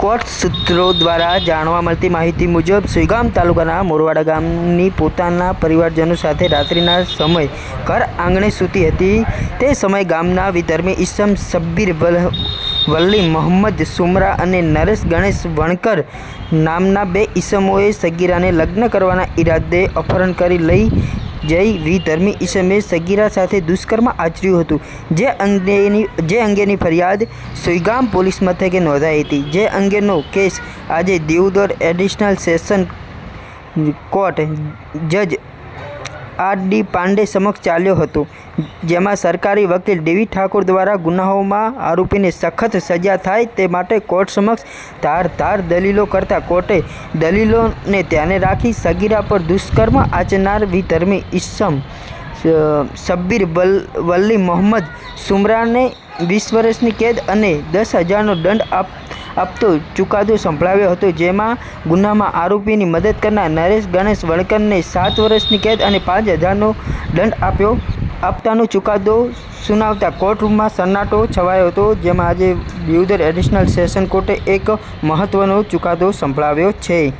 Court સૂત્રો દ્વારા જાણવા મળતી માહિતી મુજબ સુઈગામ તાલુકાના મોરવાડા ગામની પોતાના પરિવારજનો સાથે રાત્રિના સમય ઘર આંગણે સૂતી હતી. તે સમયે ગામના વિધર્મી ઈસમ સબ્બીર વલ- વલ્લી મોહમ્મદ સુમરા અને નરેશ ગણેશ વણકર નામના બે ઈસમોએ સગીરાને લગ્ન કરવાના ઈરાદે અપહરણ કરી લઈ જય વિધર્મી ઈસમે સગીરા સાથે દુષ્કર્મ આચર્યું હતું. જે અંગેની જે અંગેની ફરિયાદ સુઈગામ પોલીસ મથકે નોંધાઈ હતી. જે અંગેનો કેસ આજે દેવદોર એડિશનલ સેશન કોર્ટ જજ આર ડી પાંડે સમક્ષ ચાલ્યો હતો, જેમાં સરકારી વકીલ દેવી ઠાકોર દ્વારા ગુનાઓમાં આરોપીને સખત સજા થાય તે માટે કોર્ટ સમક્ષ ધાર ધાર દલીલો કરતા કોર્ટે દલીલોને ધ્યાને રાખી સગીરા પર દુષ્કર્મ આચનાર વિધર્મી ઈસમ શબ્બીર વલ, વલ્લી મોહમ્મદ સુમરાને વીસ વર્ષની કેદ અને દસ હજારનો દંડ આપ આપતો ચુકાદો સંભળાવ્યો હતો, જેમાં ગુનામાં આરોપીની મદદ કરનાર નરેશ, ગણેશ વણકરને સાત વર્ષની કેદ અને પાંચ હજારનો દંડ આપ્યો. આપતાનો ચુકાદો સુનાવતા કોર્ટરૂમમાં સન્નાટો છવાયો હતો, જેમાં આજે દિયોદર એડિશનલ સેશન કોર્ટે એક મહત્ત્વનો ચુકાદો સંભળાવ્યો છે.